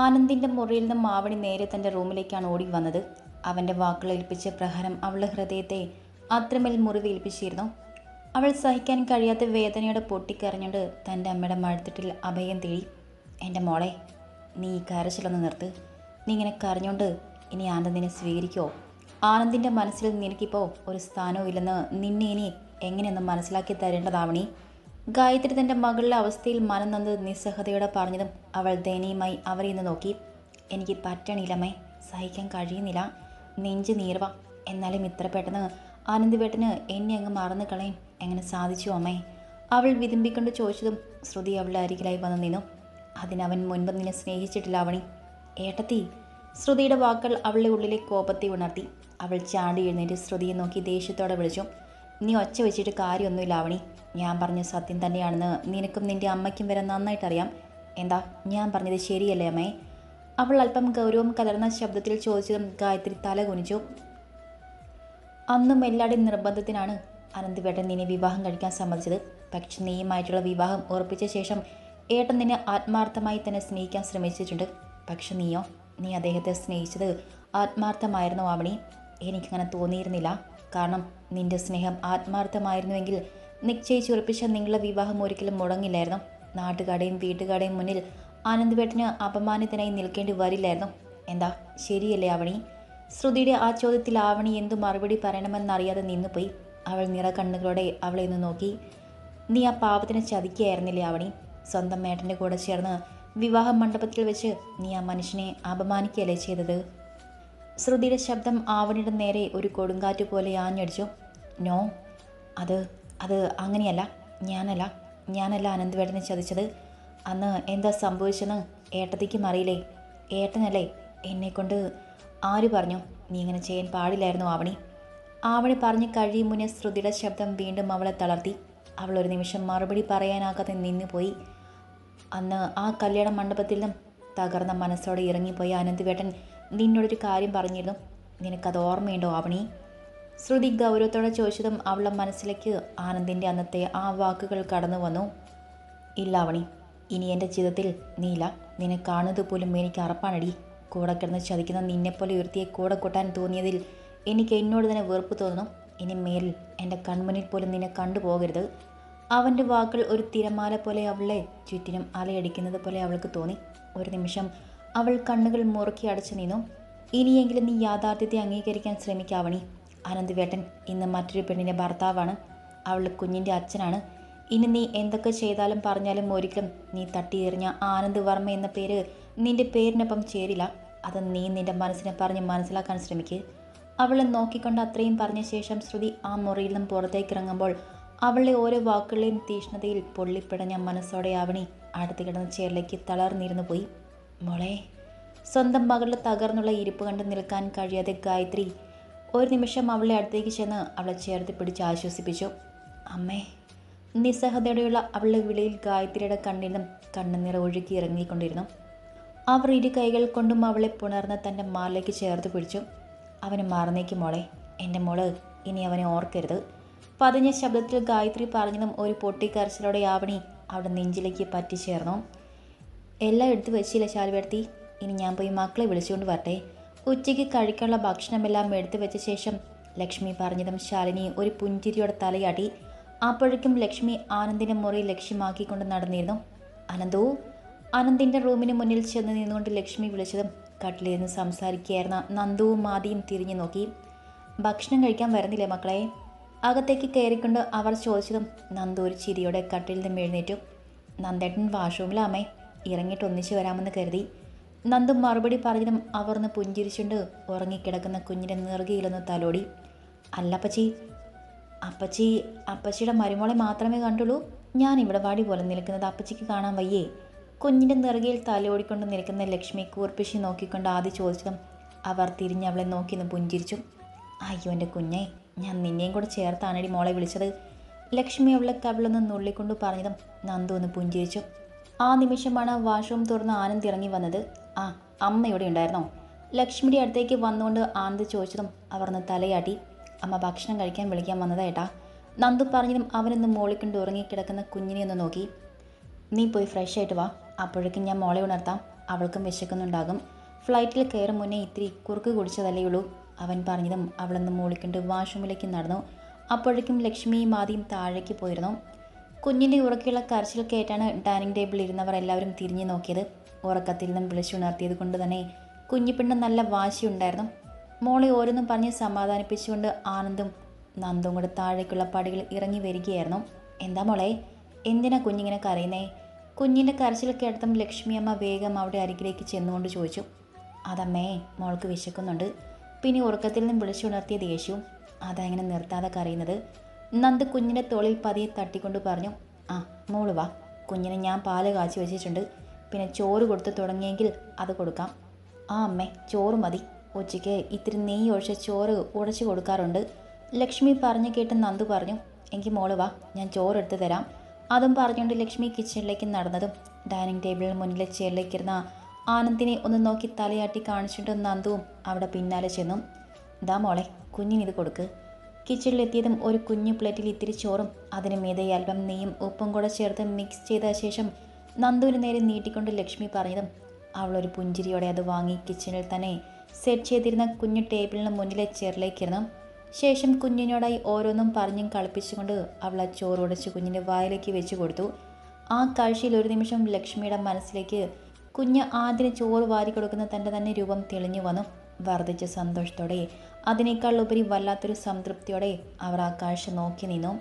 ആനന്ദിന്റെ മുറിയിൽ നിന്നും മാവണി നേരെ തന്റെ റൂമിലേക്കാണ് ഓടി വന്നത് അവന്റെ വാക്കുകൾ ഏൽപ്പിച്ച പ്രഹരം അവളുടെ ഹൃദയത്തെ അത്രമേൽ മുറിവേൽപ്പിച്ചിരുന്നു. അവൾ സഹിക്കാൻ കഴിയാത്ത വേദനയോടെ പൊട്ടിക്കരഞ്ഞുകൊണ്ട് തന്റെ അമ്മയുടെ മഴത്തിട്ടിൽ അഭയം തേടി എന്റെ മോളെ നീ ഈ കരച്ചിലൊന്ന് നിർത്ത്. നീ ഇങ്ങനെ കരഞ്ഞുകൊണ്ട് ഇനി ആനന്ദിനെ സ്വീകരിക്കോ? ആനന്ദിന്റെ മനസ്സിൽ നിനക്കിപ്പോൾ ഒരു സ്ഥാനവും ഇല്ലെന്ന് നിന്നെ ഇനി എങ്ങനെയൊന്ന് മനസ്സിലാക്കി തരേണ്ടതാവണി? ഗായത്രി തന്റെ മകളുടെ അവസ്ഥയിൽ മനം നന്ന് നിസ്സഹതയോടെ പറഞ്ഞതും അവൾ ദയനീയമായി അവരെ ഇന്ന് നോക്കി. എനിക്ക് പറ്റണില്ലമ്മേ സഹിക്കാൻ കഴിയുന്നില്ല. നെഞ്ച് നീർവ. എന്നാലും ഇത്ര പെട്ടെന്ന് ആനന്ദിവേട്ടന് എന്നെ അങ്ങ് മറന്നു കളയും. എങ്ങനെ സാധിച്ചു അമ്മേ? അവൾ വിതുമ്പിക്കൊണ്ട് ചോദിച്ചതും ശ്രുതി അവളുടെ അരികിലായി വന്നു നിന്നു. അതിനവൻ മുൻപ് നിന്നെ സ്നേഹിച്ചിട്ടില്ല അവണി. ഏട്ടത്തി. ശ്രുതിയുടെ വാക്കുകൾ അവളുടെ ഉള്ളിലെ കോപത്തെ ഉണർത്തി. അവൾ ചാടി എഴുന്നേറ്റ് ശ്രുതിയെ നോക്കി ദേഷ്യത്തോടെ വിളിച്ചു. നീ ഒച്ച വെച്ചിട്ട് കാര്യമൊന്നുമില്ല അവണി. ഞാൻ പറഞ്ഞ സത്യം തന്നെയാണെന്ന് നിനക്കും നിന്റെ അമ്മയ്ക്കും വരെ നന്നായിട്ടറിയാം. എന്താ? ഞാൻ പറഞ്ഞത് ശരിയല്ലേ അമ്മേ? അവൾ അല്പം ഗൗരവം കലർന്ന ശബ്ദത്തിൽ ചോദിച്ചതും ഗായത്രി തല കുനിച്ചു. അന്നും എല്ലാവരുടെയും നിർബന്ധത്തിനാണ് അനന്തവേട്ടൻ നിന്നെ വിവാഹം കഴിക്കാൻ സമ്മതിച്ചത്. പക്ഷെ നീയുമായിട്ടുള്ള വിവാഹം ഉറപ്പിച്ച ശേഷം ഏട്ടൻ നിന്നെ ആത്മാർത്ഥമായി തന്നെ സ്നേഹിക്കാൻ ശ്രമിച്ചിട്ടുണ്ട്. പക്ഷെ നീയോ? നീ അദ്ദേഹത്തെ സ്നേഹിച്ചത് ആത്മാർത്ഥമായിരുന്നു ആവണി? എനിക്കങ്ങനെ തോന്നിയിരുന്നില്ല. കാരണം നിന്റെ സ്നേഹം ആത്മാർത്ഥമായിരുന്നുവെങ്കിൽ നിശ്ചയിച്ചുറപ്പിച്ച നിങ്ങളുടെ വിവാഹം ഒരിക്കലും മുടങ്ങില്ലായിരുന്നു. നാട്ടുകാരുടെയും വീട്ടുകാരുടെയും മുന്നിൽ ആനന്ദവേട്ടന് അപമാനിതനായി നിൽക്കേണ്ടി വരില്ലായിരുന്നു. എന്താ ശരിയല്ലേ ആവണി? ശ്രുതിയുടെ ആ ചോദ്യത്തിൽ ആവണി എന്തു മറുപടി പറയണമെന്നറിയാതെ നിന്നുപോയി. അവൾ നിറ കണ്ണുകളോടെ അവളെ ഒന്ന് നോക്കി. നീ ആ പാവത്തിനെ ചതിക്കുകയായിരുന്നില്ലേ ആവണി? സ്വന്തം മേട്ടന്റെ കൂടെ ചേർന്ന് വിവാഹ മണ്ഡപത്തിൽ വെച്ച് നീ ആ മനുഷ്യനെ അപമാനിക്കുകയല്ലേ ചെയ്തത്? ശ്രുതിയുടെ ശബ്ദം ആവണിയുടെ നേരെ ഒരു കൊടുങ്കാറ്റ് പോലെ ആഞ്ഞടിച്ചു. നോ അത് അത് അങ്ങനെയല്ല ഞാനല്ല ഞാനല്ല അനന്തവേട്ടനെ ചതിച്ചത്. അന്ന് എന്താ സംഭവിച്ചെന്ന് ഏട്ടത്തിക്കും അറിയില്ലേ? ഏട്ടനല്ലേ എന്നെക്കൊണ്ട് ആര് പറഞ്ഞു? നീ ഇങ്ങനെ ചെയ്യാൻ പാടില്ലായിരുന്നു ആവണി. ആവണി പറഞ്ഞ് കഴിയും മുന്നേ ശ്രുതിയുടെ ശബ്ദം വീണ്ടും അവളെ തളർത്തി. അവൾ ഒരു നിമിഷം മറുപടി പറയാനാകാതെ നിന്നുപോയി അന്ന് ആ കല്യാണ മണ്ഡപത്തിൽ നിന്നും തകർന്ന മനസ്സോടെ ഇറങ്ങിപ്പോയ അനന്തവേട്ടൻ നിന്നോടൊരു കാര്യം പറഞ്ഞിരുന്നു. നിനക്കത് ഓർമ്മയുണ്ടോ ആവണി? ശ്രുതി ഗൗരവത്തോടെ ചോദിച്ചതും അവളുടെ മനസ്സിലേക്ക് ആനന്ദിന്റെ അന്നത്തെ ആ വാക്കുകൾ കടന്നു വന്നു. ഇല്ലാവണി ഇനി എന്റെ ജീവിതത്തിൽ നീല നിന്നെ കാണുന്നത് പോലും എനിക്ക് അറപ്പാണടി. കൂടെ കിടന്ന് ചതിക്കുന്ന നിന്നെപ്പോലെ ഉയർത്തിയെ കൂടെ കൊട്ടാൻ തോന്നിയതിൽ എനിക്ക് എന്നോട് തന്നെ വെറുപ്പ് തോന്നുന്നു. ഇനി മേലിൽ എന്റെ കൺമുന്നിൽ പോലും നിന്നെ കണ്ടുപോകരുത് അവന്റെ വാക്കുകൾ ഒരു തിരമാല പോലെ അവളെ ചുറ്റിനും അലയടിക്കുന്നത് പോലെ അവൾക്ക് തോന്നി. ഒരു നിമിഷം അവൾ കണ്ണുകൾ മുറുക്കി അടച്ചു നിന്നു. ഇനിയെങ്കിലും നീ യാഥാർത്ഥ്യത്തെ അംഗീകരിക്കാൻ ശ്രമിക്കാവണി. അനന്തവേട്ടൻ ഇന്ന് മറ്റൊരു പെണ്ണിന്റെ ഭർത്താവാണ്. അവൾ കുഞ്ഞിന്റെ അച്ഛനാണ്. ഇനി നീ എന്തൊക്കെ ചെയ്താലും പറഞ്ഞാലും ഒരിക്കലും നീ തട്ടിയെറിഞ്ഞ ആനന്ദ് വർമ്മ എന്ന പേര് നിന്റെ പേരിനൊപ്പം ചേരില്ല. അത് നീ നിന്റെ മനസ്സിനെ പറഞ്ഞ് മനസ്സിലാക്കാൻ ശ്രമിക്കുക അവളെ നോക്കിക്കൊണ്ട് അത്രയും പറഞ്ഞ ശേഷം ശ്രുതി ആ മുറിയിൽ നിന്നും പുറത്തേക്ക് ഇറങ്ങുമ്പോൾ അവളുടെ ഓരോ വാക്കുകളെയും തീഷ്ണതയിൽ പൊള്ളിപ്പിടഞ്ഞ മനസ്സോടെ ആവണി അടുത്ത് കിടന്ന ചേറിലേക്ക് തളർന്നിരുന്നു പോയി. മോളെ സ്വന്തം മകളുടെ തകർന്നുള്ള ഇരിപ്പ് കണ്ട് നിൽക്കാൻ കഴിയാതെ ഗായത്രി ഒരു നിമിഷം അവളെ അടുത്തേക്ക് ചെന്ന് അവളെ ചേർത്ത് പിടിച്ച് ആശ്വസിപ്പിച്ചു. അമ്മേ നിസ്സഹതയോടെയുള്ള അവളുടെ വിളിയിൽ ഗായത്രിയുടെ കണ്ണിൽ കണ്ണുനീർ ഒഴുകി ഇറങ്ങിക്കൊണ്ടിരുന്നു. അവർ ഇരു കൈകൾ കൊണ്ടും അവളെ പുണർന്ന് തന്റെ മാറിലേക്ക് ചേർത്ത് പിടിച്ചു. അവന് മറന്നേക്ക് മോളെ. എന്റെ മോൾ ഇനി അവനെ ഓർക്കരുത്. പതിഞ്ഞ ശബ്ദത്തിൽ ഗായത്രി പറഞ്ഞതും ഒരു പൊട്ടിക്കരച്ചിലോടെ ആവണി അവിടെ നെഞ്ചിലേക്ക് പറ്റിച്ചേർന്നു. എല്ലാം എടുത്തു വെച്ചില്ല ശാലുവർത്തി ഇനി ഞാൻ പോയി മക്കളെ വിളിച്ചുകൊണ്ട് വരട്ടെ. ഉച്ചയ്ക്ക് കഴിക്കാനുള്ള ഭക്ഷണമെല്ലാം എടുത്തു വെച്ച ശേഷം ലക്ഷ്മി പറഞ്ഞതും ശാലിനി ഒരു പുഞ്ചിരിയോടെ തലയാട്ടി. അപ്പോഴേക്കും ലക്ഷ്മി ആനന്ദിന്റെ മുറി ലക്ഷ്യമാക്കിക്കൊണ്ട് നടന്നിരുന്നു. അനന്തു അനന്തിന്റെ റൂമിന് മുന്നിൽ ചെന്ന് നിന്നുകൊണ്ട് ലക്ഷ്മി വിളിച്ചതും കട്ടിലിരുന്ന് സംസാരിക്കുകയായിരുന്ന നന്ദുവും മാതിയും തിരിഞ്ഞു നോക്കി. ഭക്ഷണം കഴിക്കാൻ വരുന്നില്ലേ മക്കളെ? അകത്തേക്ക് കയറിക്കൊണ്ട് അവർ ചോദിച്ചതും നന്ദു ഒരു ചിരിയോടെ കട്ടിൽ നിന്ന് എഴുന്നേറ്റു. നന്ദേട്ടൻ വാഷ്റൂമിലാമേ ഇറങ്ങിയിട്ട് ഒന്നിച്ചു വരാമെന്ന് കരുതി. നന്ദു മറുപടി പറഞ്ഞതും അവർ ഒന്ന് പുഞ്ചിരിച്ചുകൊണ്ട് ഉറങ്ങിക്കിടക്കുന്ന കുഞ്ഞിന്റെ നിറുകയിലൊന്ന് തലോടി. അല്ലപ്പച്ചി അപ്പച്ചി അപ്പച്ചിയുടെ മരുമോളെ മാത്രമേ കണ്ടുള്ളൂ. ഞാൻ ഇവിടെ വാടി പോലെ നിൽക്കുന്നത് അപ്പച്ചിക്ക് കാണാൻ വയ്യേ. കുഞ്ഞിന്റെ നിറുകയിൽ തലോടിക്കൊണ്ട് നിൽക്കുന്ന ലക്ഷ്മി കൂർപ്പിശി നോക്കിക്കൊണ്ട് ആദ്യം ചോദിച്ചതും അവർ തിരിഞ്ഞ് അവളെ നോക്കി ഒന്ന് പുഞ്ചിരിച്ചു. അയ്യോ എന്റെ കുഞ്ഞെ ഞാൻ നിന്നെയും കൂടെ ചേർത്താണടി മോളെ വിളിച്ചത്. ലക്ഷ്മി അവളെ കവിളൊന്ന് നുള്ളിക്കൊണ്ട് പറഞ്ഞതും നന്ദു ഒന്ന് പുഞ്ചിരിച്ചു. ആ നിമിഷമാണ് വാഷ്റൂം തുറന്ന് ആനന്ദ് ഇറങ്ങി വന്നത്. ആ അമ്മ ഇവിടെ ഉണ്ടായിരുന്നോ? ലക്ഷ്മിയുടെ അടുത്തേക്ക് വന്നുകൊണ്ട് ആനന്ദ് ചോദിച്ചതും അവർ ഒന്ന് തലയാട്ടി അമ്മ ഭക്ഷണം കഴിക്കാൻ വിളിക്കാൻ വന്നതായിട്ടാ നന്ദു പറഞ്ഞതും അവനൊന്ന് മോളിക്കൊണ്ട് ഉറങ്ങിക്കിടക്കുന്ന കുഞ്ഞിനെ ഒന്ന് നോക്കി. നീ പോയി ഫ്രഷ് ആയിട്ട് വാ അപ്പോഴേക്കും ഞാൻ മോളെ ഉണർത്താം അവൾക്കും വിശക്കുന്നുണ്ടാകും. ഫ്ലൈറ്റിൽ കയറും മുന്നേ ഇത്തിരി കുറുക്ക് കുടിച്ചതല്ലേ ഉള്ളൂ അവൻ പറഞ്ഞതും അവളൊന്ന് മോളിക്കൊണ്ട് വാഷ്റൂമിലേക്ക് നടന്നു. അപ്പോഴേക്കും ലക്ഷ്മിയും മാതിയും താഴേക്ക് പോയിരുന്നു. കുഞ്ഞിന്റെ ഉറക്കെയുള്ള കരച്ചിൽ കേട്ടാണ് ഡൈനിങ് ടേബിളിൽ ഇരുന്നവർ എല്ലാവരും തിരിഞ്ഞു നോക്കിയത്. ഉറക്കത്തിൽ നിന്നും വിളിച്ചുണർത്തിയത് കൊണ്ട് തന്നെ കുഞ്ഞിപ്പെണ്ണ് നല്ല വാശിയുണ്ടായിരുന്നു. മോളെ ഓരോന്നും പറഞ്ഞ് സമാധാനിപ്പിച്ചുകൊണ്ട് ആനന്ദും നന്ദും കൂടെ താഴേക്കുള്ള പടികൾ ഇറങ്ങി വരികയായിരുന്നു. എന്താ മോളെ എന്തിനാ കുഞ്ഞിങ്ങനെ കരയുന്നേ? കുഞ്ഞിന്റെ കരച്ചിൽ കേട്ടതും ലക്ഷ്മി അമ്മ വേഗം അവിടെ അരികിലേക്ക് ചെന്നുകൊണ്ട് ചോദിച്ചു. അതമ്മേ മോൾക്ക് വിശക്കുന്നുണ്ട്. പിന്നെ ഉറക്കത്തിൽ നിന്നും വിളിച്ചുണർത്തിയ ദേഷ്യവും അതങ്ങനെ നിർത്താതെ കരയുന്നത്. നന്ദ് കുഞ്ഞിന്റെ തോളിൽ പതിയെ തട്ടിക്കൊണ്ട് പറഞ്ഞു ആ മോൾ വാ. കുഞ്ഞിന് ഞാൻ പാൽ കാച്ചി വെച്ചിട്ടുണ്ട്. പിന്നെ ചോറ് കൊടുത്ത് തുടങ്ങിയെങ്കിൽ അത് കൊടുക്കാം. ആ അമ്മേ ചോറ് മതി. ഉച്ചയ്ക്ക് ഇത്തിരി നെയ്യ് ഒഴിച്ച ചോറ് ഉടച്ചു കൊടുക്കാറുണ്ട്. ലക്ഷ്മി പറഞ്ഞു കേട്ട് നന്ദു പറഞ്ഞു എനിക്ക് മോൾ വാ ഞാൻ ചോറ് എടുത്ത് തരാം. അതും പറഞ്ഞുകൊണ്ട് ലക്ഷ്മി കിച്ചണിലേക്ക് നടന്നതും ഡൈനിങ് ടേബിളിന് മുന്നിലെ ചെയറിലേക്കിരുന്ന ആനന്ദിനെ ഒന്ന് നോക്കി തലയാട്ടി കാണിച്ചിട്ട് നന്ദുവും അവിടെ പിന്നാലെ ചെന്നു. ദാ മോളെ കുഞ്ഞിനിത് കൊടുക്ക്. കിച്ചണിലെത്തിയതും ഒരു കുഞ്ഞു പ്ലേറ്റിൽ ഇത്തിരി ചോറും അതിന് മീതെ അല്പം നെയ്യും ഉപ്പും കൂടെ ചേർത്ത് മിക്സ് ചെയ്ത ശേഷം നന്ദുവിന് നേരെ നീട്ടിക്കൊണ്ട് ലക്ഷ്മി പറഞ്ഞതും അവളൊരു പുഞ്ചിരിയോടെ അത് വാങ്ങി കിച്ചണിൽ തന്നെ സെറ്റ് ചെയ്തിരുന്ന കുഞ്ഞു ടേബിളിന് മുന്നിലെ ചെയറിലേക്കിരുന്നു ശേഷം കുഞ്ഞിനോടായി ഓരോന്നും പറഞ്ഞും കളിപ്പിച്ചുകൊണ്ട് അവൾ ആ ചോറുടച്ച് കുഞ്ഞിന്റെ വായിലേക്ക് വെച്ചു കൊടുത്തു. ആ കാഴ്ചയിൽ ഒരു നിമിഷം ലക്ഷ്മിയുടെ മനസ്സിലേക്ക് കുഞ്ഞ് ആദ്യം ചോറ് വാരി കൊടുക്കുന്ന തന്റെ തന്നെ രൂപം തെളിഞ്ഞു വന്നു. വർദ്ധിച്ച സന്തോഷത്തോടെ അതിനേക്കാൾ ഉപരി വല്ലാത്തൊരു സംതൃപ്തിയോടെ അവർ ആ കാഴ്ച നോക്കി നിന്നു.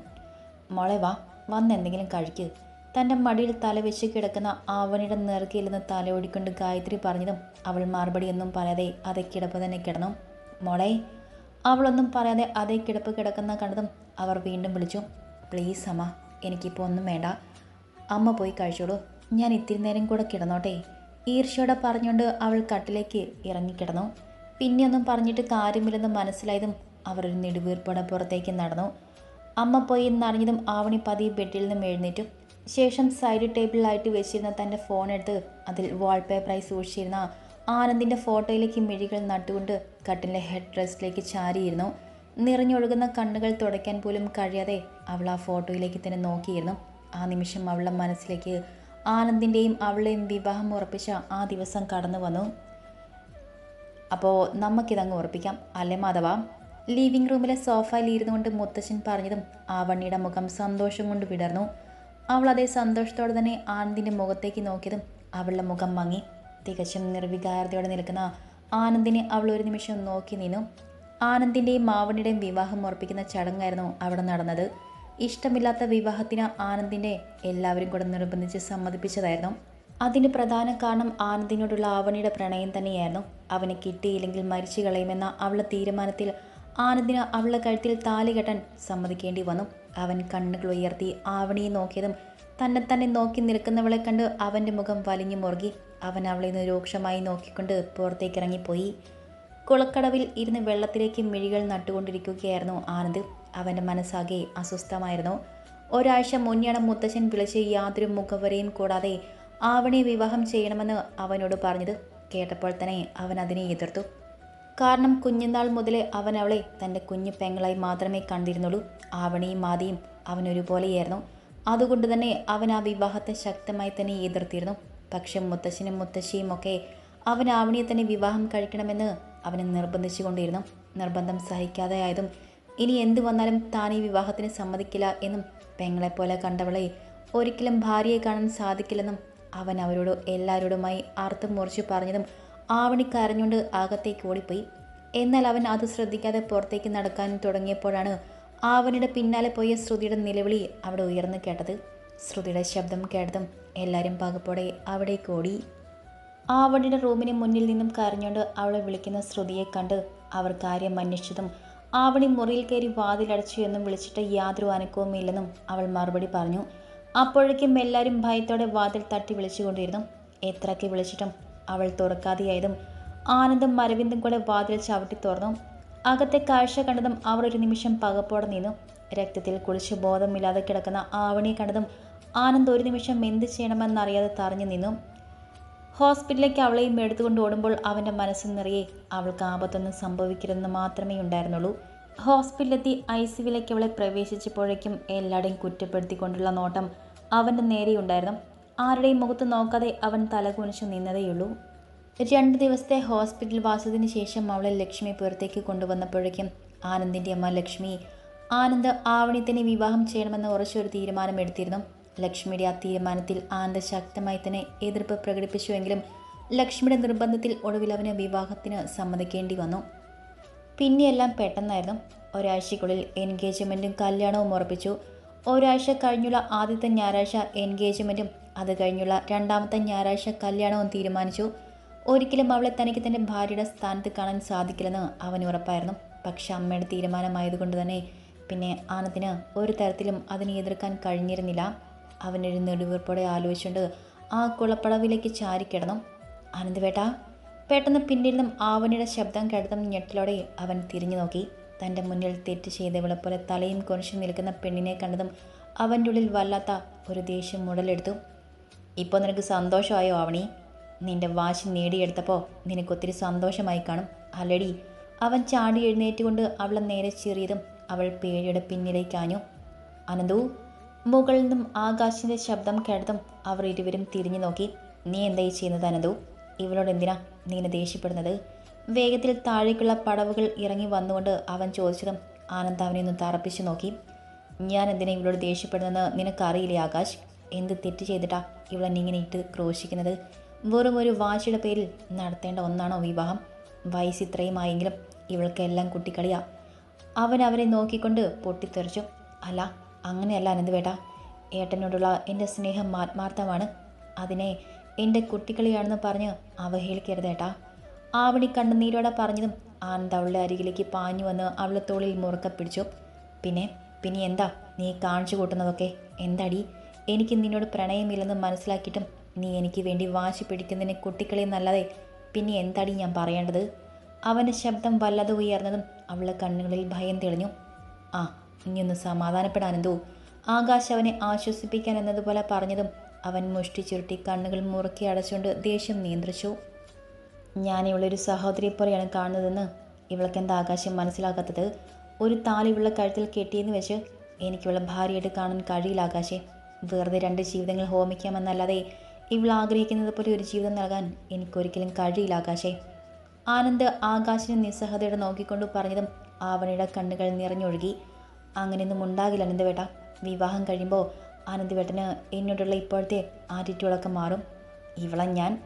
മോളെ വാ വന്നെന്തെങ്കിലും കഴിക്ക്. തന്റെ മടിയിൽ തല വെച്ച് കിടക്കുന്ന ആവണിയുടെ തല തലയോടിക്കൊണ്ട് ഗായത്രി പറഞ്ഞതും അവൾ മറുപടിയൊന്നും പറയാതെ അതേ കിടപ്പ് തന്നെ കിടന്നു. മോളെ അവളൊന്നും പറയാതെ അതേ കിടപ്പ് കിടക്കുന്ന കണ്ടതും അവർ വീണ്ടും വിളിച്ചു. പ്ലീസ് അമ്മ എനിക്കിപ്പോൾ ഒന്നും വേണ്ട. അമ്മ പോയി കഴിച്ചോളൂ. ഞാൻ ഇത്തിരി നേരം കൂടെ കിടന്നോട്ടെ. ഈർഷയോടെ പറഞ്ഞുകൊണ്ട് അവൾ കട്ടിലേക്ക് ഇറങ്ങിക്കിടന്നു പിന്നെയൊന്നും പറഞ്ഞിട്ട് കാര്യമില്ലെന്ന് മനസ്സിലായതും അവർ ഒരു നെടുവീർപ്പോടെ പുറത്തേക്ക് നടന്നു. അമ്മ പോയി എന്നറിഞ്ഞതും ആവണി പതി ബെഡിൽ നിന്നും എഴുന്നേറ്റു. ശേഷം സൈഡ് ടേബിളിലായിട്ട് വെച്ചിരുന്ന തന്റെ ഫോൺ എടുത്ത് അതിൽ വാൾപേപ്പറായി സൂക്ഷിച്ചിരുന്ന ആനന്ദിന്റെ ഫോട്ടോയിലേക്ക് മിഴികൾ നട്ടുകൊണ്ട് കട്ടിലെ ഹെഡ് റെസ്റ്റിലേക്ക് ചാരിയിരുന്നു. നിറഞ്ഞൊഴുകുന്ന കണ്ണുകൾ തുടയ്ക്കാൻ പോലും കഴിയാതെ അവൾ ആ ഫോട്ടോയിലേക്ക് തന്നെ നോക്കിയിരുന്നു. ആ നിമിഷം അവളുടെ മനസ്സിലേക്ക് ആനന്ദിന്റെയും അവളെയും വിവാഹം ഉറപ്പിച്ച ആ ദിവസം കടന്നു വന്നു. അപ്പോൾ നമുക്കിതങ്ങ് ഉറപ്പിക്കാം അല്ലേ മാധവ? ലിവിംഗ് റൂമിലെ സോഫയിൽ കൊണ്ട് മുത്തശ്ശൻ പറഞ്ഞതും ആവണ്ണിയുടെ മുഖം സന്തോഷം കൊണ്ട് വിടർന്നു. അവൾ അതേ സന്തോഷത്തോടെ തന്നെ ആനന്ദിന്റെ മുഖത്തേക്ക് നോക്കിയതും അവളുടെ മുഖം മങ്ങി. തികച്ചും നിർവികാരതയോടെ നിൽക്കുന്ന ആനന്ദിനെ അവൾ ഒരു നിമിഷം നോക്കി നിന്നു. ആനന്ദിന്റെയും മാവണിയുടെയും വിവാഹം ഉറപ്പിക്കുന്ന ചടങ്ങായിരുന്നു അവിടെ നടന്നത്. ഇഷ്ടമില്ലാത്ത വിവാഹത്തിന് ആനന്ദിനെ എല്ലാവരും കൂടെ നിർബന്ധിച്ച് സമ്മതിപ്പിച്ചതായിരുന്നു. അതിന് പ്രധാന കാരണം ആനന്ദിനോടുള്ള ആവണിയുടെ പ്രണയം തന്നെയായിരുന്നു. അവനെ കിട്ടിയില്ലെങ്കിൽ മരിച്ചു കളയുമെന്ന അവളുടെ തീരുമാനത്തിൽ ആനന്ദിന് അവളുടെ കഴുത്തിൽ താലി കെട്ടാൻ സമ്മതിക്കേണ്ടി വന്നു. അവൻ കണ്ണുകൾ ഉയർത്തി ആവണിയെ നോക്കിയതും തന്നെ തന്നെ നോക്കി നിൽക്കുന്നവളെ കണ്ട് അവന്റെ മുഖം വലിഞ്ഞു മുറുകി. അവൻ അവളെ നിന്ന് രൂക്ഷമായി നോക്കിക്കൊണ്ട് പുറത്തേക്ക് ഇറങ്ങിപ്പോയി കുളക്കടവിൽ ഇരുന്ന് വെള്ളത്തിലേക്ക് മിഴികൾ നട്ടുകൊണ്ടിരിക്കുകയായിരുന്നു ആനന്ദ്. അവന്റെ മനസ്സാകെ അസ്വസ്ഥമായിരുന്നു. ഒരാഴ്ച മുന്നെയാണ് മുത്തശ്ശൻ വിളിച്ച് യാതൊരു മുഖവരെയും കൂടാതെ ആവണിയെ വിവാഹം ചെയ്യണമെന്ന് അവനോട് പറഞ്ഞത്. കേട്ടപ്പോൾ തന്നെ അവൻ അതിനെ എതിർത്തു. കാരണം കുഞ്ഞുനാൾ മുതലേ അവൻ അവളെ തന്റെ കുഞ്ഞു പെങ്ങളായി മാത്രമേ കണ്ടിരുന്നുള്ളൂ. ആവണിയും മാതിയും അവൻ ഒരുപോലെയായിരുന്നു. അതുകൊണ്ട് തന്നെ അവൻ ആ വിവാഹത്തെ ശക്തമായി തന്നെ എതിർത്തിരുന്നു. പക്ഷെ മുത്തശ്ശനും മുത്തശ്ശിയും ഒക്കെ അവൻ ആവണിയെ തന്നെ വിവാഹം കഴിക്കണമെന്ന് അവനെ നിർബന്ധിച്ചുകൊണ്ടിരുന്നു. നിർബന്ധം സഹിക്കാതെ ആയതും ഇനി എന്തു വന്നാലും താൻ ഈ വിവാഹത്തിന് സമ്മതിക്കില്ല എന്നും പെങ്ങളെപ്പോലെ കണ്ടവളെ ഒരിക്കലും ഭാര്യയെ കാണാൻ സാധിക്കില്ലെന്നും അവൻ അവരോട് എല്ലാവരോടുമായി അർത്ഥം മുറിച്ചു പറഞ്ഞതും ആവണി കരഞ്ഞുകൊണ്ട് അകത്തേക്ക് ഓടിപ്പോയി. എന്നാൽ അവൻ അത് ശ്രദ്ധിക്കാതെ പുറത്തേക്ക് നടക്കാൻ തുടങ്ങിയപ്പോഴാണ് ആവണിയുടെ പിന്നാലെ പോയ ശ്രുതിയുടെ നിലവിളി അവിടെ ഉയർന്നു കേട്ടത്. ശ്രുതിയുടെ ശബ്ദം കേട്ടതും എല്ലാവരും പകപ്പോടെ അവിടേക്ക് ഓടി. ആവണിയുടെ റൂമിന് മുന്നിൽ നിന്നും കരഞ്ഞുകൊണ്ട് അവളെ വിളിക്കുന്ന ശ്രുതിയെ കണ്ട് അവർ കാര്യം അന്വേഷിച്ചതും ആവണി മുറിയിൽ കയറി വാതിലടച്ചു എന്നും വിളിച്ചിട്ട് യാതൊരു അനക്കവും ഇല്ലെന്നും അവൾ മറുപടി പറഞ്ഞു. അപ്പോഴേക്കും എല്ലാവരും ഭയത്തോടെ വാതിൽ തട്ടി വിളിച്ചുകൊണ്ടിരുന്നു. എത്രയൊക്കെ വിളിച്ചിട്ടും അവൾ തുറക്കാതെയായതും ആനന്ദും മരവിന്ദും കൂടെ വാതിൽ ചവിട്ടി തുറന്നു അകത്തെ കാഴ്ച കണ്ടതും അവർ ഒരു നിമിഷം പകപ്പോടെ നിന്നു. രക്തത്തിൽ കുളിച്ച് ബോധമില്ലാതെ കിടക്കുന്ന ആവണിയെ കണ്ടതും ആനന്ദ് ഒരു നിമിഷം എന്ത് ചെയ്യണമെന്നറിയാതെ തറഞ്ഞു നിന്നു. ഹോസ്പിറ്റലിലേക്ക് അവളെയും എടുത്തുകൊണ്ട് ഓടുമ്പോൾ അവന്റെ മനസ്സ് നിറയെ അവൾക്ക് ആപത്തൊന്നും സംഭവിക്കരുതെന്ന് മാത്രമേ ഉണ്ടായിരുന്നുള്ളൂ. ഹോസ്പിറ്റലിലെത്തി ഐ സിവിലേക്ക് അവളെ പ്രവേശിച്ചപ്പോഴേക്കും എല്ലാവരെയും കുറ്റപ്പെടുത്തിക്കൊണ്ടുള്ള നോട്ടം അവന്റെ നേരെയുണ്ടായിരുന്നു. ആരുടെയും മുഖത്ത് നോക്കാതെ അവൻ തലകുനിച്ചു നിന്നതേയുള്ളൂ. രണ്ട് ദിവസത്തെ ഹോസ്പിറ്റൽ വാസത്തിന് ശേഷം അവളെ ലക്ഷ്മി പുറത്തേക്ക് കൊണ്ടുവന്നപ്പോഴേക്കും ആനന്ദിന്റെ അമ്മ ലക്ഷ്മി ആനന്ദ് ആവണിത്തിനെ വിവാഹം ചെയ്യണമെന്ന് ഉറച്ചൊരു തീരുമാനമെടുത്തിരുന്നു. ലക്ഷ്മിയുടെ ആ തീരുമാനത്തിൽ ആനന്ദ് ശക്തമായി തന്നെ എതിർപ്പ് പ്രകടിപ്പിച്ചുവെങ്കിലും ലക്ഷ്മിയുടെ നിർബന്ധത്തിൽ ഒടുവിൽ അവന് വിവാഹത്തിന് സമ്മതിക്കേണ്ടി വന്നു. പിന്നെയെല്ലാം പെട്ടെന്നായിരുന്നു. ഒരാഴ്ചയ്ക്കുള്ളിൽ എൻഗേജ്മെന്റും കല്യാണവും ഉറപ്പിച്ചു. ഒരാഴ്ച കഴിഞ്ഞുള്ള ആദ്യത്തെ ഞായറാഴ്ച എൻഗേജ്മെന്റും അത് കഴിഞ്ഞുള്ള രണ്ടാമത്തെ ഞായറാഴ്ച കല്യാണവും തീരുമാനിച്ചു. ഒരിക്കലും അവളെ തനിക്ക് തന്റെ ഭാര്യയുടെ സ്ഥാനത്ത് കാണാൻ സാധിക്കില്ലെന്ന് അവന് ഉറപ്പായിരുന്നു. പക്ഷെ അമ്മയുടെ തീരുമാനമായതുകൊണ്ട് തന്നെ പിന്നെ ആനത്തിന് ഒരു തരത്തിലും അതിനെ എതിർക്കാൻ കഴിഞ്ഞിരുന്നില്ല. അവനൊരു നെടുവീർപ്പോടെ ആലോചിച്ചുകൊണ്ട് ആ കുളപ്പടവിലേക്ക് ചാരിക്കിടന്നു ആനന്ദ് വേട്ട പെട്ടെന്ന് പിന്നിരുന്നും ആവണിയുടെ ശബ്ദം കേട്ടതും ഞെട്ടിലോടെ അവൻ തിരിഞ്ഞു നോക്കി. തന്റെ മുന്നിൽ തെറ്റ് ചെയ്തവളെ പോലെ തലയും കൊനിച്ചു നിൽക്കുന്ന പെണ്ണിനെ കണ്ടതും അവന്റെ ഉള്ളിൽ വല്ലാത്ത ഒരു ദേഷ്യം മുടലെടുത്തു ഇപ്പോൾ നിനക്ക് സന്തോഷമായോ ആവണി നിന്റെ വാശി നേടിയെടുത്തപ്പോൾ നിനക്കൊത്തിരി സന്തോഷമായി കാണും അല്ലടി? അവൻ ചാടി എഴുന്നേറ്റുകൊണ്ട് അവളെ നേരെ ചെറിയതും അവൾ പേടിയുടെ പിന്നിലേക്കാഞ്ഞു അനന്തു മുകളിൽ നിന്നും ആകാശിന്റെ ശബ്ദം കേട്ടതും അവർ ഇരുവരും തിരിഞ്ഞു നോക്കി. നീ എന്തായി ചെയ്യുന്നത് അനന്തു? ഇവളോട് എന്തിനാ നീനെ ദേഷ്യപ്പെടുന്നത്? വേഗത്തിൽ താഴേക്കുള്ള പടവുകൾ ഇറങ്ങി വന്നുകൊണ്ട് അവൻ ചോദിച്ചതും ആനന്ദ് അവനെ ഒന്ന് തറപ്പിച്ചു നോക്കി. ഞാൻ എന്തിനാ ഇവളോട് ദേഷ്യപ്പെടുന്നതെന്ന് നിനക്കറിയില്ലേ ആകാശ്? എന്ത് തെറ്റ് ചെയ്തിട്ടാ ഇവളെന്നെ ഇങ്ങനെ ഇട്ട് ക്രോശിക്കുന്നത് വെറും ഒരു വാശിയുടെ പേരിൽ നടത്തേണ്ട ഒന്നാണോ വിവാഹം? വയസ്സ് ഇത്രയുമായെങ്കിലും ഇവൾക്കെല്ലാം കുട്ടിക്കളിയാ. അവൻ അവരെ നോക്കിക്കൊണ്ട് പൊട്ടിത്തെറിച്ചു. അല്ല അങ്ങനെയല്ല അനന്ത് വേട്ട. ഏട്ടനോടുള്ള എന്റെ സ്നേഹം ആത്മാർത്ഥമാണ്. അതിനെ എന്റെ കുട്ടിക്കളിയാണെന്ന് പറഞ്ഞ് അവഹേളിക്കരുതേട്ടാ ആവണി കണ്ണുനീരോടെ പറഞ്ഞതും ആനന്ദ് അവളുടെ അരികിലേക്ക് പാഞ്ഞു വന്ന് അവളെ തോളിൽ മുറുക്ക പിടിച്ചു. പിന്നെ പിന്നെ എന്താ? നീ കാണിച്ചു കൂട്ടുന്നതൊക്കെ? എന്താടി? എനിക്ക് നിന്നോട് പ്രണയമില്ലെന്ന് മനസ്സിലാക്കിയിട്ടും നീ എനിക്ക് വേണ്ടി വാശി പിടിക്കുന്നതിനെ കുട്ടികളെ നല്ലതേ. പിന്നെ എന്താടി ഞാൻ പറയേണ്ടത്? അവന്റെ ശബ്ദം വല്ലാതെ ഉയർന്നതും അവളുടെ കണ്ണുകളിൽ ഭയം തെളിഞ്ഞു. ആ ഇനിയൊന്ന് സമാധാനപ്പെടാനെന്തോ ആകാശ് അവനെ ആശ്വസിപ്പിക്കാൻ എന്നതുപോലെ പറഞ്ഞതും അവൻ മുഷ്ടി ചുരുട്ടി കണ്ണുകൾ മുറുക്കി അടച്ചുകൊണ്ട് ദേഷ്യം നിയന്ത്രിച്ചു. ഞാൻ ഇവളൊരു സഹോദരിയെ പോലെയാണ് കാണുന്നതെന്ന് ഇവൾക്ക് എന്താ ആകാശം മനസ്സിലാക്കാത്തത് ഒരു താലി ഇവളുടെ കഴുത്തിൽ കെട്ടിയെന്ന് വെച്ച് എനിക്കിവളെ ഭാര്യയായിട്ട് കാണാൻ കഴിയില്ല ആകാശേ. വെറുതെ രണ്ട് ജീവിതങ്ങൾ ഹോമിക്കാമെന്നല്ലാതെ ഇവൾ ആഗ്രഹിക്കുന്നത് പോലെ ഒരു ജീവിതം നൽകാൻ എനിക്കൊരിക്കലും കഴിയില്ല ആകാശേ. ആനന്ദ് ആകാശിനെ നിസ്സഹതയോടെ നോക്കിക്കൊണ്ട് പറഞ്ഞതും ആവണിയുടെ കണ്ണുകൾ നിറഞ്ഞൊഴുകി അങ്ങനെയൊന്നും ഉണ്ടാകില്ല അനന്തവേട്ട. വിവാഹം കഴിയുമ്പോൾ ആനന്ദവേട്ടന് എന്നോടുള്ള ഇപ്പോഴത്തെ ആറ്റിറ്റ്യൂഡൊക്കെ മാറും. ഇവളെ ഞാൻ.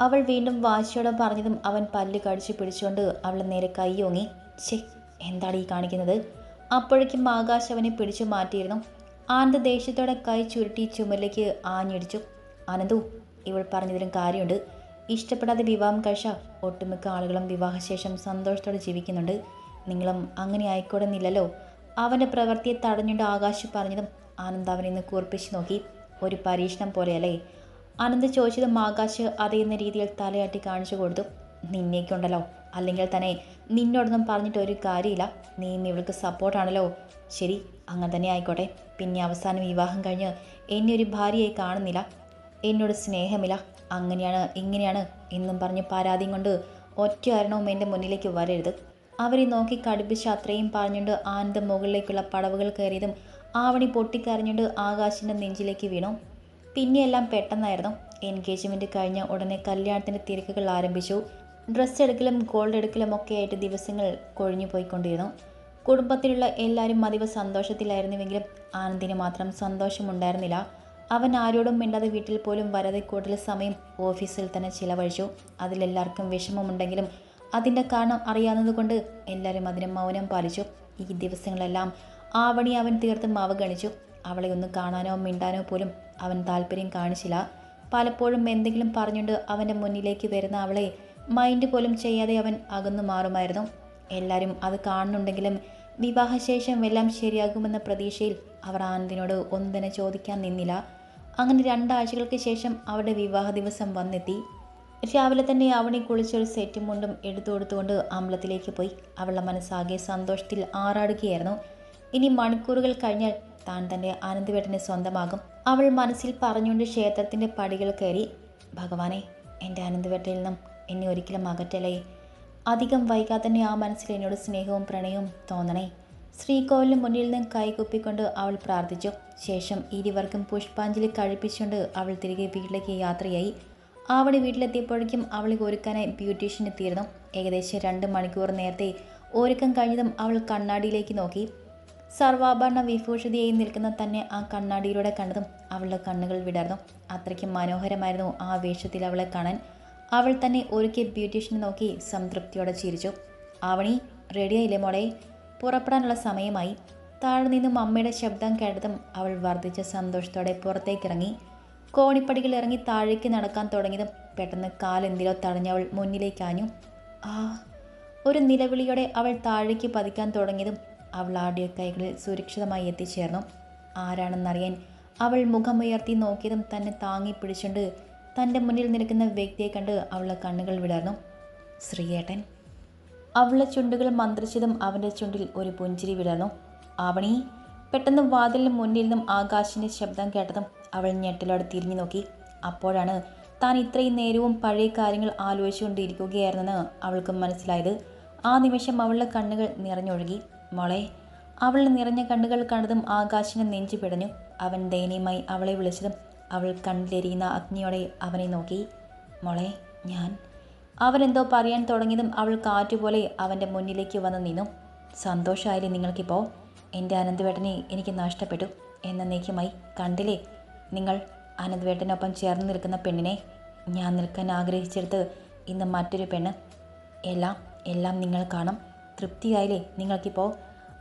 അവൾ വീണ്ടും വാശിയോടെ പറഞ്ഞതും അവൻ പല്ല് കടിച്ചു പിടിച്ചുകൊണ്ട് അവളെ നേരെ കൈയോങ്ങി. ഛേ എന്താണ് ഈ കാണിക്കുന്നത്? അപ്പോഴേക്കും ആകാശ് അവനെ പിടിച്ചു മാറ്റിയിരുന്നു. ആനന്ദ് ദേഷ്യത്തോടെ കൈ ചുരുട്ടി ചുമലിലേക്ക് ആഞ്ഞടിച്ചു. ആനന്ദു ഇവൾ പറഞ്ഞതിലും കാര്യമുണ്ട്. ഇഷ്ടപ്പെടാതെ വിവാഹം കഴിച്ച ഒട്ടുമിക്ക ആളുകളും വിവാഹശേഷം സന്തോഷത്തോടെ ജീവിക്കുന്നുണ്ട്. നിങ്ങളും അങ്ങനെ ആയിക്കോടുന്നില്ലല്ലോ. അവന്റെ പ്രവൃത്തിയെ തടഞ്ഞുകൊണ്ട് ആകാശ് പറഞ്ഞതും ആനന്ദ് അവനെ നിന്ന് കൂർപ്പിച്ച് നോക്കി. ഒരു പരീക്ഷണം പോലെയല്ലേ ആനന്ദ് ചോദിച്ചതും ആകാശ് അതേന്ന രീതിയിൽ തലയാട്ടി കാണിച്ചു കൊടുത്തു. നിന്നേക്കുണ്ടല്ലോ. അല്ലെങ്കിൽ തന്നെ നിന്നോടൊന്നും പറഞ്ഞിട്ട് ഒരു കാര്യമില്ല. നീ ഇവൾക്ക് സപ്പോർട്ടാണല്ലോ ശരി അങ്ങനെ തന്നെ ആയിക്കോട്ടെ പിന്നെ അവസാനം വിവാഹം കഴിഞ്ഞ് എന്നെ ഒരു ഭാര്യയായി കാണുന്നില്ല. എന്നോട് സ്നേഹമില്ല. അങ്ങനെയാണ് ഇങ്ങനെയാണ് എന്നും പറഞ്ഞ് പരാതിയും കൊണ്ട് ഒറ്റ അരണവും എന്റെ മുന്നിലേക്ക് വരരുത്. അവരെ നോക്കി കടുപ്പിച്ച് അത്രയും പറഞ്ഞുകൊണ്ട് ആനന്ദ മുകളിലേക്കുള്ള പടവുകൾ കയറിയതും ആവണി പൊട്ടിക്കരഞ്ഞുകൊണ്ട് ആകാശിന്റെ നെഞ്ചിലേക്ക് വീണു. പിന്നെയെല്ലാം പെട്ടെന്നായിരുന്നു. എൻഗേജ്മെന്റ് കഴിഞ്ഞ ഉടനെ കല്യാണത്തിന്റെ തിരക്കുകൾ ആരംഭിച്ചു. ഡ്രസ്സ് എടുക്കലും ഗോൾഡ് എടുക്കലും ഒക്കെ ആയിട്ട് ദിവസങ്ങൾ കൊഴിഞ്ഞു പോയിക്കൊണ്ടിരുന്നു. കുടുംബത്തിലുള്ള എല്ലാവരും അതീവ സന്തോഷത്തിലായിരുന്നുവെങ്കിലും ആനന്ദിന് മാത്രം സന്തോഷമുണ്ടായിരുന്നില്ല. അവൻ ആരോടും മിണ്ടാതെ വീട്ടിൽ പോലും വരാതെ കൂടുതൽ സമയം ഓഫീസിൽ തന്നെ ചിലവഴിച്ചു. അതിലെല്ലാവർക്കും വിഷമമുണ്ടെങ്കിലും അതിന്റെ കാരണം അറിയാവുന്നതുകൊണ്ട് എല്ലാവരും അതിന് മൗനം പാലിച്ചു. ഈ ദിവസങ്ങളെല്ലാം ആവണി അവൻ തീർത്തും അവഗണിച്ചു. അവളെ ഒന്ന് കാണാനോ മിണ്ടാനോ പോലും അവൻ താല്പര്യം കാണിച്ചില്ല. പലപ്പോഴും എന്തെങ്കിലും പറഞ്ഞുകൊണ്ട് അവന്റെ മുന്നിലേക്ക് വരുന്ന അവളെ മൈൻഡ് പോലും ചെയ്യാതെ അവൻ അകന്നു മാറുമായിരുന്നു. എല്ലാവരും അത് കാണുന്നുണ്ടെങ്കിലും വിവാഹശേഷം എല്ലാം ശരിയാകുമെന്ന പ്രതീക്ഷയിൽ അവർ ആനന്ദിനോട് ഒന്നും തന്നെ ചോദിക്കാൻ നിന്നില്ല. അങ്ങനെ രണ്ടാഴ്ചകൾക്ക് ശേഷം അവരുടെ വിവാഹ ദിവസം വന്നെത്തി. രാവിലെ തന്നെ അവണി കുളിച്ചൊരു സെറ്റും മുണ്ടും എടുത്തു കൊടുത്തുകൊണ്ട് അമ്പലത്തിലേക്ക് പോയി. അവളുടെ മനസ്സാകെ സന്തോഷത്തിൽ ആറാടുകയായിരുന്നു. ഇനി മണിക്കൂറുകൾ കഴിഞ്ഞാൽ താൻ തന്റെ ആനന്ദവേട്ടനെ സ്വന്തമാകും. അവൾ മനസ്സിൽ പറഞ്ഞുകൊണ്ട് ക്ഷേത്രത്തിന്റെ പടികൾ കയറി ഭഗവാനെ എന്റെ ആനന്ദവേട്ടയിൽ നിന്നും എന്നെ ഒരിക്കലും അകറ്റലേ അധികം വൈകാതെ തന്നെ ആ മനസ്സിൽ എന്നോട് സ്നേഹവും പ്രണയവും തോന്നണേ. ശ്രീകോവിലിന് മുന്നിൽ നിന്ന് കൈകുപ്പിക്കൊണ്ട് അവൾ പ്രാർത്ഥിച്ചു. ശേഷം ഇരുവർക്കും പുഷ്പാഞ്ജലി കഴിപ്പിച്ചുകൊണ്ട് അവൾ തിരികെ വീട്ടിലേക്ക് യാത്രയായി. അവിടെ വീട്ടിലെത്തിയപ്പോഴേക്കും അവളെ ഒരുക്കാനായി ബ്യൂട്ടീഷ്യൻ എത്തിയിരുന്നു. ഏകദേശം രണ്ട് മണിക്കൂർ നേരത്തെ ഒരുക്കം കഴിഞ്ഞതും അവൾ കണ്ണാടിയിലേക്ക് നോക്കി. സർവാഭരണ വിഭൂഷിതയായി നിൽക്കുന്ന തന്നെ ആ കണ്ണാടിയിലൂടെ കണ്ടതും അവളുടെ കണ്ണുകൾ വിടർന്നു. അത്രയ്ക്കും മനോഹരമായിരുന്നു ആ വേഷത്തിൽ അവളെ കാണാൻ. അവൾ തന്നെ ഒരുക്കിയ ബ്യൂട്ടീഷ്യനെ നോക്കി സംതൃപ്തിയോടെ ചിരിച്ചു. ആവണി റെഡിയായില്ലേ മോളെ? പുറപ്പെടാനുള്ള സമയമായി. താഴെ നിന്നും അമ്മയുടെ ശബ്ദം കേട്ടതും അവൾ വർദ്ധിച്ച സന്തോഷത്തോടെ പുറത്തേക്കിറങ്ങി. കോണിപ്പടികൾ ഇറങ്ങി താഴേക്ക് നടക്കാൻ തുടങ്ങിയതും പെട്ടെന്ന് കാലെന്തിലോ തടഞ്ഞവൾ മുന്നിലേക്ക് ആഞ്ഞു. ആ ഒരു നിലവിളിയോടെ അവൾ താഴേക്ക് പതിക്കാൻ തുടങ്ങിയതും അവൾ ആടിയ കൈകളിൽ സുരക്ഷിതമായി എത്തിച്ചേർന്നു. ആരാണെന്നറിയാൻ അവൾ മുഖമുയർത്തി നോക്കിയതും തന്നെ താങ്ങി പിടിച്ചുകൊണ്ട് തന്റെ മുന്നിൽ നിൽക്കുന്ന വ്യക്തിയെ കണ്ട് അവളുടെ കണ്ണുകൾ വിടർന്നു. ശ്രീയേട്ടൻ. അവളുടെ ചുണ്ടുകൾ മന്ത്രിച്ചതും അവന്റെ ചുണ്ടിൽ ഒരു പുഞ്ചിരി വിടർന്നു. ആവണി. പെട്ടെന്ന് വാതിലിന് മുന്നിൽ നിന്നും ആകാശിന്റെ ശബ്ദം കേട്ടതും അവൾ ഞെട്ടലോടെ തിരിഞ്ഞു നോക്കി. അപ്പോഴാണ് താൻ ഇത്രയും നേരവും പഴയ കാര്യങ്ങൾ ആലോചിച്ചുകൊണ്ടിരിക്കുകയായിരുന്നെന്ന് അവൾക്ക് മനസ്സിലായത്. ആ നിമിഷം അവളുടെ കണ്ണുകൾ നിറഞ്ഞൊഴുകി. മോളെ അവളുടെ നിറഞ്ഞ കണ്ണുകൾ കണ്ടതും ആകാശിനെ നെഞ്ചു പിടഞ്ഞു. അവൻ ദയനീയമായി അവളെ വിളിച്ചതും അവൾ കണ്ണിലെരിയുന്ന അഗ്നിയോടെ അവനെ നോക്കി. മോളെ ഞാൻ. അവനെന്തോ പറയാൻ തുടങ്ങിയതും അവൾ കാറ്റുപോലെ അവന്റെ മുന്നിലേക്ക് വന്ന് നിന്നു. സന്തോഷമായാലും നിങ്ങൾക്കിപ്പോൾ എന്റെ അനന്തവേട്ടനെ എനിക്ക് നഷ്ടപ്പെട്ടു. എന്ന എന്നേക്കുമായി കണ്ടില്ലേ? നിങ്ങൾ അനന്തവേട്ടനൊപ്പം ചേർന്ന് നിൽക്കുന്ന പെണ്ണിനെ. ഞാൻ നിൽക്കാൻ ആഗ്രഹിച്ചെടുത്ത് ഇന്ന് മറ്റൊരു പെണ്ണ്. എല്ലാം എല്ലാം നിങ്ങൾ കാണും. തൃപ്തിയായില്ലേ നിങ്ങൾക്കിപ്പോൾ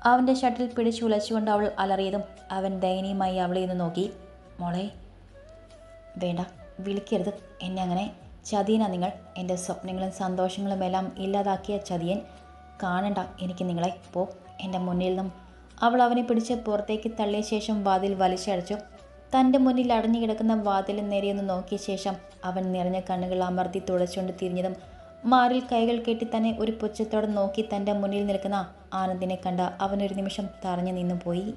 അവന്റെ ഷട്ടിൽ പിടിച്ചുലച്ചുകൊണ്ട് അവൾ അലറിയതും അവൻ ദയനീയമായി അവളെ നിന്ന് നോക്കി. മോളെ വേണ്ട വിളിക്കരുത്. എന്നെ അങ്ങനെ ചതിയന നിങ്ങൾ. എന്റെ സ്വപ്നങ്ങളും സന്തോഷങ്ങളും എല്ലാം ഇല്ലാതാക്കിയ ചതിയൻ കാണണ്ട. എനിക്ക് നിങ്ങളെ പോ. എന്റെ മുന്നിൽ നിന്നും അവൾ അവനെ പിടിച്ച് പുറത്തേക്ക് തള്ളിയ ശേഷം വാതിൽ വലിച്ചടച്ചു. തന്റെ മുന്നിൽ അടഞ്ഞു കിടക്കുന്ന വാതിൽ നേരെയൊന്ന് നോക്കിയ ശേഷം അവൻ നിറഞ്ഞ കണ്ണുകൾ അമർത്തി തുടച്ചുകൊണ്ട് തിരിഞ്ഞതും മാറിൽ കൈകൾ കെട്ടി തന്നെ ഒരു പുച്ഛത്തോടെ നോക്കി തന്റെ മുന്നിൽ നിൽക്കുന്ന ആനന്ദിനെ കണ്ട അവനൊരു നിമിഷം തറഞ്ഞു നിന്നു പോയി